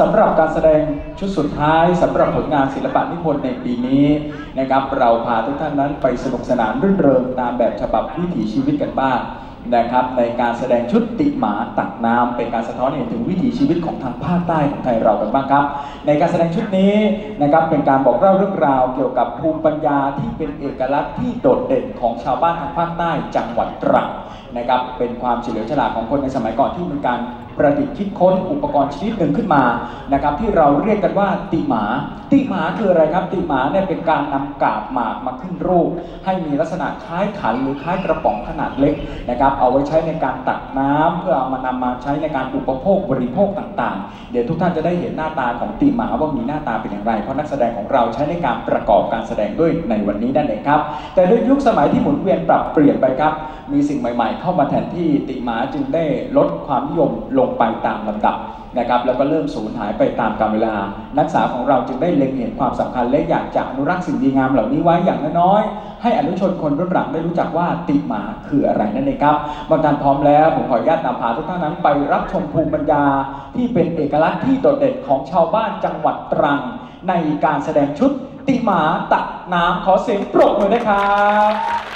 สำหรับการแสดงชุดสุดท้ายสำหรับผลงานศิลปะนิพนธ์ในปีนี้นะครับเราพาทุกท่านนั้นไปสนุกสนานรื่นเริงตามแบบฉบับวิถีชีวิตกันบ้างนะครับในการแสดงชุดติหมาตักน้ำเป็นการสะท้อนเห็นถึงวิถีชีวิตของทางภาคใต้ของไทยเรากันบ้างครับ ในการแสดงชุดนี้นะครับเป็นการบอกเล่าเรื่องราวเกี่ยวกับภูมิปัญญาที่เป็นเอกลักษณ์ที่โดดเด่นของชาวบ้านทางภาคใต้จังหวัดตรังนะครับเป็นความเฉลียวฉลาดของคนในสมัยก่อนที่มีการ ประดิษฐ์คิดค้นอุปกรณ์ชนิดหนึ่งขึ้นมานะครับที่เราเรียกกันว่าติหมา ติหมาคืออะไรครับ ติหมาเนี่ยเป็นการนำกาบหมากมาขึ้นรูป ให้มีลักษณะคล้ายขันหรือคล้ายกระป๋องขนาดเล็กนะครับเอาไว้ใช้ในการตักน้ำเพื่อเอามานำมาใช้ในการอุปโภคบริโภคต่างๆ เดี๋ยวทุกท่านจะได้เห็นหน้าตาของติหมาว่ามีหน้าตาเป็นอย่างไร เพราะนักแสดงของเราใช้ในการประกอบการแสดงด้วยในวันนี้นั่นเองครับ แต่ด้วยยุคสมัยที่หมุนเวียนปรับเปลี่ยนไปครับ มีสิ่งใหม่ ๆ เข้ามาแทนที่ติหมาจึงได้ลดความนิยมลงไปตามลำดับนะครับแล้วก็เริ่มสูญหายไปตามกาลเวลา นักศึกษาของเราจึงได้เล็งเห็นความสำคัญและอยากจะอนุรักษ์สิ่งดีงามเหล่านี้ไว้อย่างน้อยๆให้อนุชนคนรุ่นหลังได้รู้จักว่าติหมาคืออะไรนั่นเองครับบางการพร้อมแล้วผมขออนุญาตนำพาทุกท่านนั้นไปรับชมภูมิปัญญาที่เป็นเอกลักษณ์ที่โดดเด่นของชาวบ้านจังหวัดตรัง ในการแสดงชุดติหมาตักน้ำขอเสียงปรบมือด้วยครับ